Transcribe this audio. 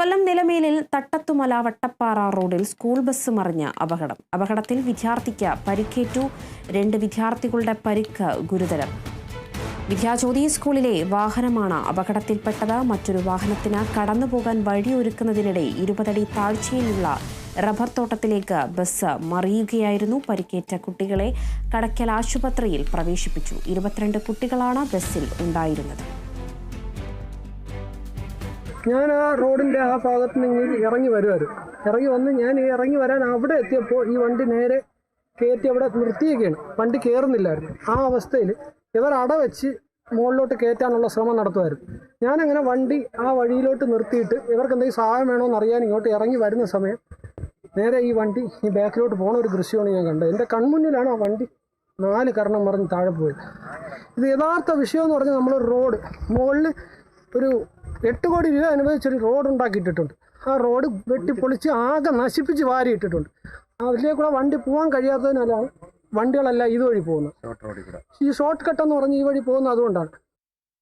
കൊല്ലം നിലമേലിൽ തട്ടത്തുമല വട്ടപ്പാറ റോഡിൽ school bus മറിഞ്ഞ അപകടം. അപകടത്തിൽ വിദ്യാർത്ഥിക്ക് പരിക്കേറ്റു. രണ്ട് വിദ്യാർത്ഥികളുടെ പരിക്ക് ഗുരുതരം. വിദ്യാജ്യോതി സ്കൂളിലെ വാഹനമാണ് അപകടത്തിൽപ്പെട്ടത്. മറ്റൊരു വാഹനത്തിന് കടന്നുപോകാൻ വഴിയൊരുക്കുന്നതിനിടെ ഇരുപതടി താഴ്ചയിലുള്ള റബ്ബർ തോട്ടത്തിലേക്ക് ബസ് മറിയുകയായിരുന്നു. പരിക്കേറ്റ കുട്ടികളെ കടക്കൽ ആശുപത്രിയിൽ പ്രവേശിപ്പിച്ചു. ഇരുപത്തിരണ്ട് കുട്ടികളാണ് ബസ്സിൽ ഉണ്ടായിരുന്നത്. ഞാൻ ആ റോഡിന്റെ ആ ഭാഗത്ത് നിന്ന് ഇറങ്ങി വരുമായിരുന്നു ഇറങ്ങി വന്ന് ഞാൻ ഇറങ്ങി വരാൻ അവിടെ എത്തിയപ്പോൾ ഈ വണ്ടി നേരെ കയറ്റി അവിടെ നിർത്തിയൊക്കെയാണ് വണ്ടി കയറുന്നില്ലായിരുന്നു ആ അവസ്ഥയിൽ ഇവർ അടവെച്ച് മുകളിലോട്ട് കയറ്റാനുള്ള ശ്രമം നടത്തുമായിരുന്നു ഞാനങ്ങനെ വണ്ടി ആ വഴിയിലോട്ട് നിർത്തിയിട്ട് ഇവർക്ക് എന്തെങ്കിലും സഹായം വേണമെന്ന് അറിയാൻ ഇങ്ങോട്ട് ഇറങ്ങി വരുന്ന സമയം നേരെ ഈ വണ്ടി ഈ ബാക്കിലോട്ട് പോണ ഒരു ദൃശ്യമാണ് ഞാൻ കണ്ടത്. എന്റെ കൺമുന്നിലാണ് ആ വണ്ടി നാല് കരണം മറിഞ്ഞ് താഴെ പോയത്. ഇത് യഥാർത്ഥ വിഷയം എന്ന് പറഞ്ഞാൽ നമ്മൾ റോഡ് മുകളിൽ ഒരു എട്ട് കോടി രൂപ അനുവദിച്ചൊരു റോഡ് ഉണ്ടാക്കിയിട്ടിട്ടുണ്ട് ആ റോഡ് വെട്ടിപ്പൊളിച്ച് ആകെ നശിപ്പിച്ച് വാരിയിട്ടിട്ടുണ്ട്. അതിലേക്കൂടെ വണ്ടി പോകാൻ കഴിയാത്തതിനാലാണ് വണ്ടികളെല്ലാം ഇതുവഴി പോകുന്നത്. ഈ ഷോർട്ട് കട്ട് എന്ന് പറഞ്ഞ് ഈ വഴി പോകുന്നത് അതുകൊണ്ടാണ്.